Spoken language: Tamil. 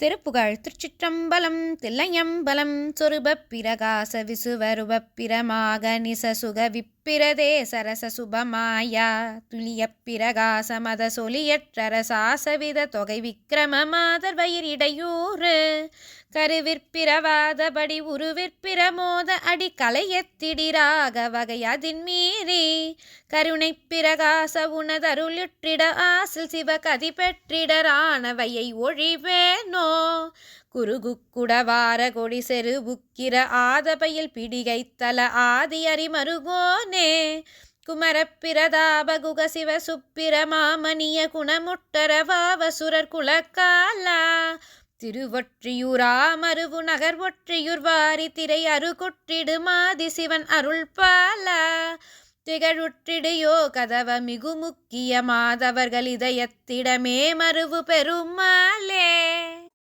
திருப்புகழ் திருச்சிற்றம்பலம் தில்லையம்பலம் சொருபப் பிரகாச விசுவருபப் பிரமாக நிசசுக விப்பிரதே சரச சுபமாயா துளியப் பிரகாச மத சொலியற்றரசாசவித தொகை விக்கிரம மாதர் வயிரிடையூறு கருவிற்பிரவாதபடி உருவிற்பிரமோத அடி கலையத்திடிராக வகையதின் மீறி கருணை பிரகாச உணதருளிற்றிட ஆசில் சிவ கதி பெற்றிடரானவையை ஒழிவேனோ? குறுகுக்குடவார கொடி செரு புக்கிர ஆதபையில் பிடிகைத்தல ஆதி குமரப்பிரதாவ குக சிவ சுப்பிர குணமுட்டர குணமுட்டரவாவசுரர் குலக்காலா? திருவொற்றியூராமருவு நகர் ஒற்றியூர் வாரி திரை அருகுற்றிடு மாதி சிவன் அருள் பாலா திகழுற்றிடையோ கதவ மிகு முக்கிய மாதவர்கள் இதயத்திடமே மருவு பெருமாள்